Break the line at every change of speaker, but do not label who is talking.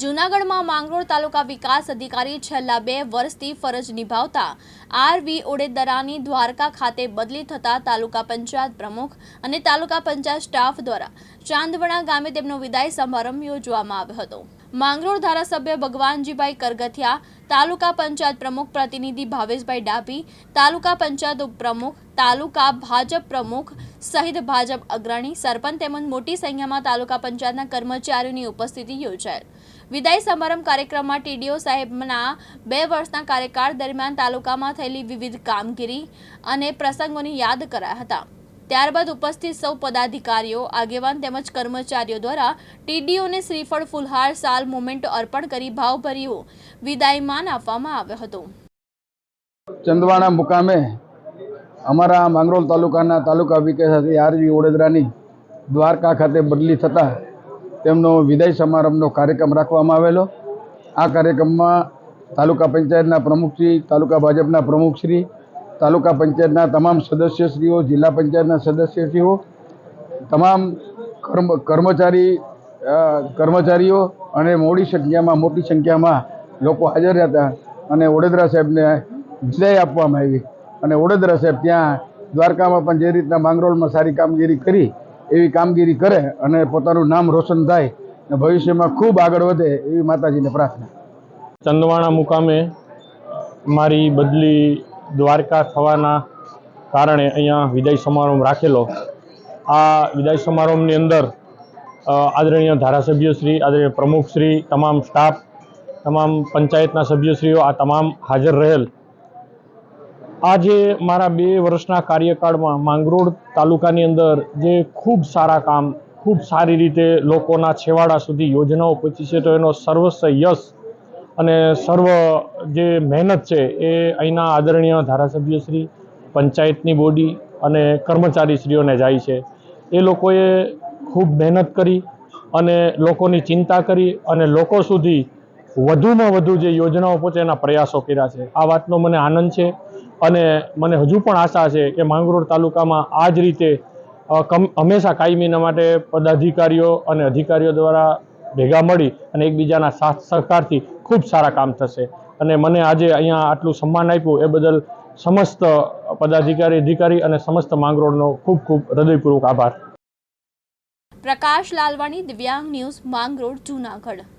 જૂનાગઢમાં માંગરોળ તાલુકા વિકાસ અધિકારી છેલ્લા બે વર્ષથી ફરજ નિભાવતા આર વી ઓડેદરાની દ્વારકા ખાતે બદલી થતા તાલુકા પંચાયત પ્રમુખ અને તાલુકા પંચાયત સ્ટાફ દ્વારા ચાંદવણા ગામે તેમનો વિદાય સમારંભ યોજવામાં આવ્યો હતો. માંગરોળ ધારાસભ્ય ભગવાનજીભાઈ કરગથિયા, તાલુકા પંચાયત પ્રમુખ પ્રતિનિધિ ભાવેશભાઈ ડાભી, તાલુકા પંચાયત ઉપપ્રમુખ, તાલુકા ભાજપ પ્રમુખ સહિત ભાજપ અગ્રણી સરપંચ તેમજ મોટી સંખ્યામાં તાલુકા પંચાયતના કર્મચારીઓની ઉપસ્થિતિ યોજાયેલ. વિદાય સમારંભ કાર્યક્રમમાં ટીડીઓ સાહેબના બે વર્ષના કાર્યકાળ દરમિયાન તાલુકામાં થયેલી વિવિધ કામગીરી અને પ્રસંગોની યાદ કરાયા હતા. ત્યારબાદ ઉપસ્થિત સૌ પદાધિકારીઓ, આગેવાન તેમજ કર્મચારીઓ દ્વારા ટીડીઓને શ્રીફળ, ફુલહાર, સાલ, મોમેન્ટો અર્પણ કરી ભાવભર્યું વિદાયમાન આપવામાં આવ્યો હતો.
ચંદવાણા મુકામે અમારા માંગરોળ તાલુકાના તાલુકા વિકાસ આરવી ઓડેદરાની દ્વારકા ખાતે બદલી થતાં તેમનો વિદાય સમારંભનો કાર્યક્રમ રાખવામાં આવેલો. આ કાર્યક્રમમાં તાલુકા પંચાયતના પ્રમુખશ્રી તાલુકા ભાજપના પ્રમુખશ્રી તાલુકા પંચાયતના તમામ સદસ્યશ્રીઓ, જિલ્લા પંચાયતના સદસ્યશ્રીઓ, તમામ કર્મ, કર્મચારી કર્મચારીઓ અને મોડી સંખ્યામાં મોટી સંખ્યામાં લોકો હાજર હતા અને વડોદરા સાહેબને વિદાય આપવામાં આવી. અને વડોદરા સાહેબ ત્યાં દ્વારકામાં પણ જે રીતના માંગરોળમાં સારી કામગીરી કરી, એવી કામગીરી કરે અને પોતાનું નામ રોશન થાય અને ભવિષ્યમાં ખૂબ આગળ વધે એવી માતાજીને પ્રાર્થના.
ચંદવાણા મુકામે મારી બદલી દ્વારકા થવાના કારણે અહીંયા વિદાય સમારંભ રાખેલો. આ વિદાય સમારંભની અંદર આદરણીય ધારાસભ્યશ્રી આદરણીય પ્રમુખશ્રી તમામ સ્ટાફ, તમામ પંચાયતના સભ્યશ્રીઓ આ તમામ હાજર રહેલ. આજે મારા બે વર્ષના કાર્યકાળમાં માંગરોળ તાલુકાની અંદર જે ખૂબ સારા કામ, ખૂબ સારી રીતે લોકોના છેવાડા સુધી યોજનાઓ પહોંચી છે, તો એનો સર્વસ્વ યશ અને સર્વ જે મહેનત છે એ અહીંના આદરણીય ધારાસભ્યશ્રી પંચાયતની બોડી અને કર્મચારીશ્રીઓને જાય છે. એ લોકોએ ખૂબ મહેનત કરી અને લોકોની ચિંતા કરી અને લોકો સુધી વધુમાં વધુ જે યોજનાઓ પહોંચે એના પ્રયાસો કર્યા છે. આ વાતનો મને આનંદ છે. અને મને હજુ પણ આશા છે કે માંગરોળ તાલુકામાં આ જ રીતે કમ, હંમેશા કાયમીના માટે પદાધિકારીઓ અને અધિકારીઓ દ્વારા ભેગા મળી અને એકબીજાના સાથ, સહકારથી ખૂબ સારા કામ થશે. અને મને આજે અહીંયા આટલું સન્માન આપ્યું એ બદલ સમસ્ત પદાધિકારી, અધિકારી અને સમસ્ત માંગરોળનો ખૂબ ખૂબ હૃદયપૂર્વક આભાર.
પ્રકાશ લાલવાણી, દિવ્યાંગ ન્યૂઝ, માંગરોળ, જૂનાગઢ.